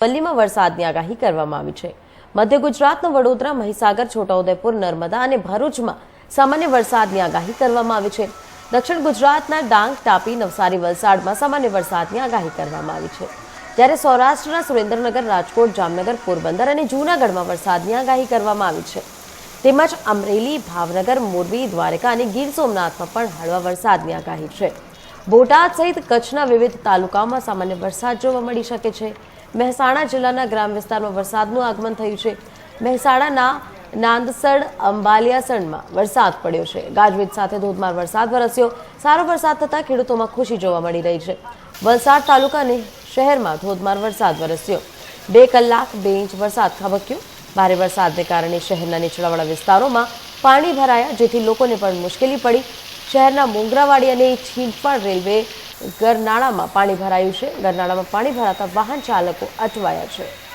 વલ્લીમાં વરસાદની આગાહી કરવામાં આવી છે. મધ્ય ગુજરાતના વડોદરા, મહીસાગર, છોટાઉદેપુર, નર્મદા અને ભરૂચમાં સામાન્ય વરસાદની આગાહી કરવામાં આવી છે. દક્ષિણ ગુજરાતના ડાંગ, તાપી, નવસારી, વલસાડમાં સામાન્ય વરસાદની આગાહી કરવામાં આવી છે. જ્યારે સૌરાષ્ટ્રના સુરેન્દ્રનગર, રાજકોટ, જામનગર, પોરબંદર અને જૂનાગઢમાં વરસાદની આગાહી કરવામાં આવી છે. તેમજ અમરેલી, ભાવનગર, મોરબી, દ્વારકા અને ગીર સોમનાથમાં પણ હળવા વરસાદની આગાહી છે. બોટાદ સહિત કચ્છના વિવિધ તાલુકાઓમાં સામાન્ય વરસાદ જોવા મળી શકે છે. મહેસાણા જિલ્લાના ગ્રામ વિસ્તારમાં વરસાદનું આગમન થયું છે. મહેસાણાના નાંદસડ અંબાલિયાસણમાં વરસાદ પડ્યો છે. ગાજવીજ સાથે ધોધમાર વરસાદ વરસ્યો. સારો વરસાદ થતાં ખેડૂતોમાં ખુશી જોવા મળી રહી છે. વલસાડ તાલુકાને શહેરમાં ધોધમાર વરસાદ વરસ્યો. બે કલાક બે ઇંચ વરસાદ ખાબક્યો. ભારે વરસાદને કારણે શહેરના નીચેણાવાળા વિસ્તારોમાં પાણી ભરાયા, જેથી લોકોને પણ મુશ્કેલી પડી. શહેરના મોંગરાવાડી અને છીંટપાડ રેલવે ગરનાળામાં પાણી ભરાયું છે. ગરનાળામાં પાણી ભરાતા વાહન ચાલકો અટવાયા છે.